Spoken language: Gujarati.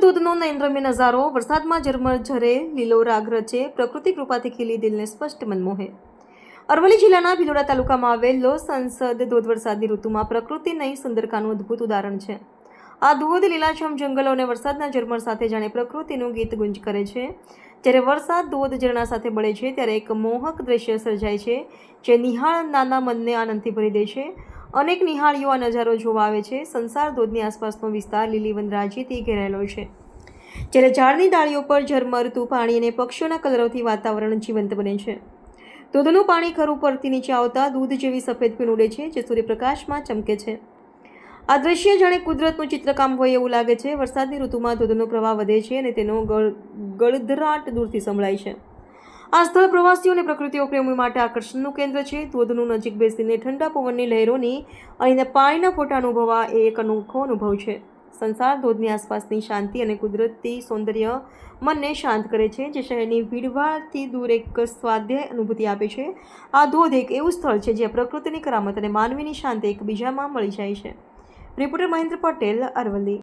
ધોધનો નયનરમ્ય નજારો, વરસાદમાં ઝરમર ઝરે, લીલો રાગ રચે, પ્રકૃતિ કૃપાથી ખીલી દિલને સ્પષ્ટ મનમોહે. અરવલ્લી જિલ્લાના ભિલોડા તાલુકામાં આવેલો સંસદ ધોધ વરસાદની ઋતુમાં પ્રકૃતિ નહીં, સુંદરકાનું અદ્ભુત ઉદાહરણ છે. આ ધોધ લીલાછમ જંગલો અને વરસાદના ઝરમર સાથે જાણે પ્રકૃતિનું ગીત ગુંજ કરે છે. જ્યારે વરસાદ ધોધ ઝરણા સાથે બળે છે, ત્યારે એક મોહક દ્રશ્ય સર્જાય છે, જે નિહાળ નાના મનને આનંદથી ભરી દે છે. અનેક નિહાળીઓ આ નજારો જોવા આવે છે. સંસાર ધોધની આસપાસનો વિસ્તાર લીલી વનરાજીથી ઘેરાયેલો છે. જ્યારે ઝાડની ડાળીઓ પર ઝરમરતું પાણી અને પક્ષીઓના કલરોથી વાતાવરણ જીવંત બને છે. ધોધનું પાણી ખરું પરથી નીચે આવતા દૂધ જેવી સફેદ પીણ ઉડે છે, જે સૂર્યપ્રકાશમાં ચમકે છે. આ દ્રશ્ય જાણે કુદરતનું ચિત્રકામ હોય એવું લાગે છે. વરસાદની ઋતુમાં ધોધનો પ્રવાહ વધે છે અને તેનો ગળ ગળધરાટ દૂરથી સંભળાય છે. આ સ્થળ પ્રવાસીઓ અને પ્રકૃતિઓ પ્રેમી માટે આકર્ષણનું કેન્દ્ર છે. ધોધનું નજીક બેસીને ઠંડા પવનની લહેરોની અને પાણીના ફોટા અનુભવવા એ એક અનોખો અનુભવ છે. સંસાર ધોધની આસપાસની શાંતિ અને કુદરતી સૌંદર્ય મનને શાંત કરે છે, જે શહેરની ભીડભાડથી દૂર એક સ્વાધ્યાય અનુભૂતિ આપે છે. આ ધોધ એક એવું સ્થળ છે, જ્યાં પ્રકૃતિની કરામત અને માનવીની શાંતિ એકબીજામાં મળી જાય છે. રિપોર્ટર મહેન્દ્ર પટેલ, અરવલ્લી.